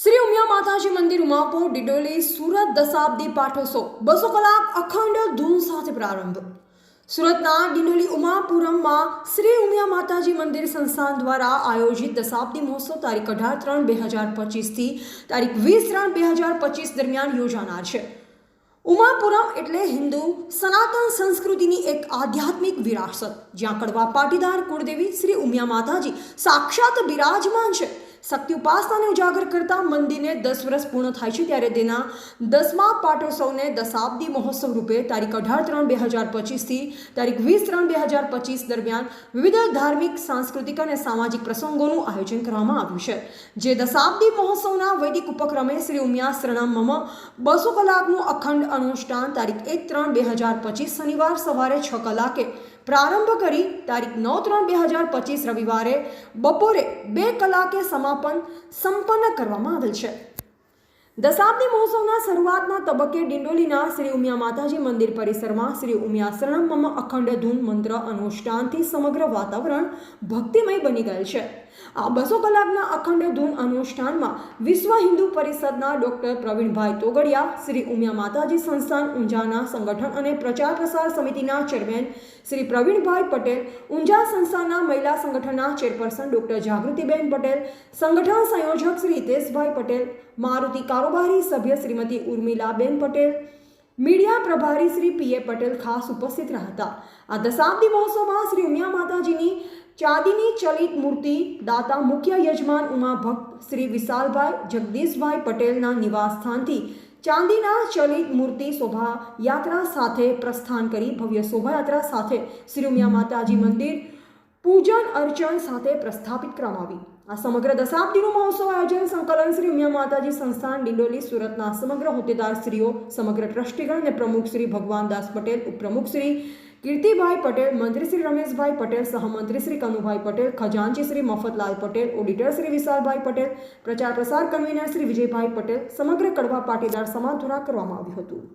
શ્રી ઉમિયા માતાજી મંદિર ઉમાપુર ડિડોલી, સુરત દશાબ્દી પાઠોત્સવ. બસો કલાક અખંડ ધૂન સાથે પ્રારંભ. સુરતના ડિંડોલી ઉમાપુરમમાં શ્રી ઉમિયા માતાજી મંદિર સંસ્થાન દ્વારા આયોજિત દશાબ્દી મહોત્સવ તારીખ અઢાર ત્રણ બે હજાર પચીસથી તારીખ વીસ ત્રણ બે હજાર પચીસ દરમિયાન યોજાનાર છે. ઉમાપુરમ એટલે હિન્દુ સનાતન સંસ્કૃતિની એક આધ્યાત્મિક વિરાસત. જ્યાં કડવા પાટીદાર કુળદેવી શ્રી ઉમિયા માતાજી સાક્ષાત બિરાજમાન છે. શક્તિ ઉપાસનાને ઉજાગર કરતા મંદિરને દસ વર્ષ પૂર્ણ થાય છે ત્યારે તેના દસમા પાટોત્સવને દશાબ્દી મહોત્સવ રૂપે તારીખ અઢાર ત્રણ બે હજાર પચીસથી તારીખ વીસ ત્રણ બે હજાર પચીસ દરમિયાન વિવિધ ધાર્મિક, સાંસ્કૃતિક અને સામાજિક પ્રસંગોનું આયોજન કરવામાં આવ્યું છે. જે દશાબ્દી મહોત્સવના વૈદિક ઉપક્રમે શ્રી ઉમિયા શરણમ બસો કલાકનું અખંડ અનુષ્ઠાન તારીખ એક ત્રણ બે હજાર પચીસ શનિવાર સવારે છ કલાકે પ્રારંભ કરી તારીખ નવ ત્રણ બે હજાર પચીસ રવિવારે બપોરે બે કલાકે સમાપન સંપન્ન કરવામાં આવેલ છે. દશાબ્દી મહોત્સવના શરૂઆતના તબક્કે ડિંડોલીના શ્રી ઉમિયા માતાજી મંદિર પરિસરમાં શ્રી ઉમિયા શરણમ અખંડ ધૂન મંત્ર અનુષ્ઠાનથી સમગ્ર વાતાવરણ ભક્તિમય બની ગયેલ છે. આ બસો કલાકના અખંડ ધૂન અનુષ્ઠાનમાં વિશ્વ હિન્દુ પરિષદના ડોક્ટર પ્રવીણભાઈ તોગડિયા, શ્રી ઉમિયા માતાજી સંસ્થાન ઊંઝાના સંગઠન અને પ્રચાર પ્રસાર સમિતિના ચેરમેન શ્રી પ્રવીણભાઈ પટેલ, ઊંઝા સંસ્થાના મહિલા સંગઠનના ચેરપર્સન ડોક્ટર જાગૃતિબેન પટેલ, સંગઠન સંયોજક શ્રી હિતેશભાઈ પટેલ મારુતિ કારોબારી સભ્ય શ્રીમતી ઉર્મિલાબેન પટેલ, મીડિયા પ્રભારી શ્રી પી એ પટેલ ખાસ ઉપસ્થિત રહ્યા હતા આ દશાબ્દી મહોત્સવમાં શ્રી ઉમિયા માતાજીની ચાંદીની ચલિત મૂર્તિ, દાતા મુખ્ય યજમાન ઉમા ભક્ત શ્રી વિશાલભાઈ, જગદીશભાઈ પટેલના નિવાસસ્થાનથી ચાંદીના ચલિત મૂર્તિ શોભા યાત્રા સાથે પ્રસ્થાન કરી ભવ્ય શોભાયાત્રા સાથે શ્રી ઉમિયા માતાજી મંદિર પૂજન અર્ચન સાથે પ્રસ્થાપિત કરવામાં આવી. આ સમગ્ર દશાબ્દીનું મહોત્સવ આયોજન સંકલન શ્રી ઉમિયા માતાજી સંસ્થાન ડિંડોલી, સુરતના સમગ્ર હોદ્દેદાર શ્રીઓ સમગ્ર ટ્રસ્ટીગણ અને પ્રમુખ શ્રી ભગવાનદાસ પટેલ, ઉપપ્રમુખ શ્રી કીર્તિભાઈ પટેલ, મંત્રી શ્રી રમેશભાઈ પટેલ, સહમંત્રી શ્રી કનુભાઈ પટેલ, ખજાનચી શ્રી મફતલાલ પટેલ, ઓડિટર શ્રી વિશાલભાઈ પટેલ, પ્રચાર પ્રસાર કન્વીનર શ્રી વિજયભાઈ પટેલ, સમગ્ર કડવા પાટીદાર સમાજ દ્વારા કરવામાં આવ્યું હતું.